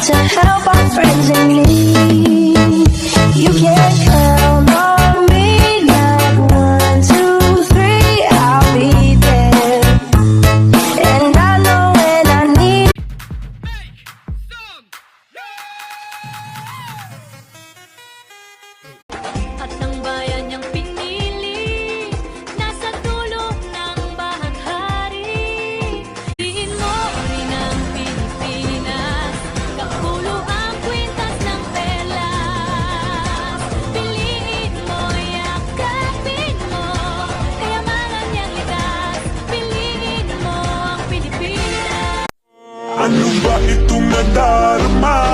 to help our friends in need. Ano ba itong nadarama?